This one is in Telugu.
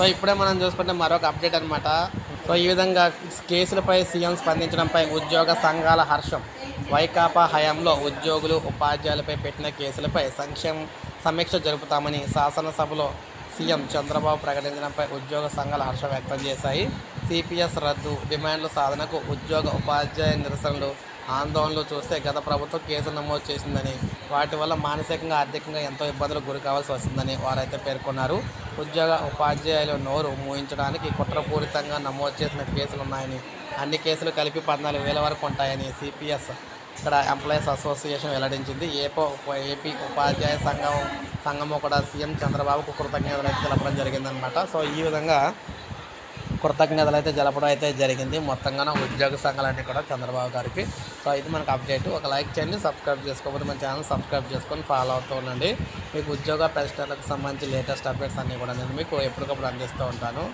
సో ఇప్పుడే మనం చూసుకుంటే మరొక అప్డేట్ అనమాట సో ఈ విధంగా కేసులపై సీఎం స్పందించడంపై ఉద్యోగ సంఘాల హర్షం. వైకాపా హయాంలో ఉద్యోగులు ఉపాధ్యాయులపై పెట్టిన కేసులపై సంక్షేమ సమీక్ష జరుపుతామని శాసనసభలో సీఎం చంద్రబాబు ప్రకటించడంపై ఉద్యోగ సంఘాలు హర్షం వ్యక్తం చేశాయి. సిపిఎస్ రద్దు డిమాండ్ల సాధనకు ఉద్యోగ ఉపాధ్యాయ నిరసనలు ఆందోళనలు చూస్తే గత ప్రభుత్వం కేసులు నమోదు చేసిందని వాటి వల్ల మానసికంగా ఆర్థికంగా ఎంతో ఇబ్బందులకు గురి కావాల్సి వస్తుందని వారైతే పేర్కొన్నారు. ఉద్యోగ ఉపాధ్యాయులు నోరు మూయించడానికి కుట్రపూరితంగా నమోదు చేసిన కేసులు ఉన్నాయని అన్ని కేసులు కలిపి పద్నాలుగు వేల వరకు ఉంటాయని సిపిఎస్ ఇక్కడ ఎంప్లాయీస్ అసోసియేషన్ వెల్లడించింది. ఏపో ఏపీ ఉపాధ్యాయ సంఘం సంఘము కూడా సీఎం చంద్రబాబుకు కృతజ్ఞతలు అయితే తెలపడం జరిగిందనమాట. సో ఈ విధంగా కృతజ్ఞతలు అయితే జలపడం అయితే జరిగింది. మొత్తంగా ఉద్యోగ సంఘాలన్నీ కూడా చంద్రబాబు గారికి. సో ఇది మనకు అప్డేట్ ఒక లైక్ చేయండి సబ్స్క్రైబ్ చేసుకోకపోతే మన ఛానల్ సబ్స్క్రైబ్ చేసుకొని ఫాలో అవుతూ ఉండండి. మీకు ఉద్యోగ ప్రశ్నలకు సంబంధించి లేటెస్ట్ అప్డేట్స్ అన్నీ కూడా నేను మీకు ఎప్పటికప్పుడు అందిస్తూ ఉంటాను.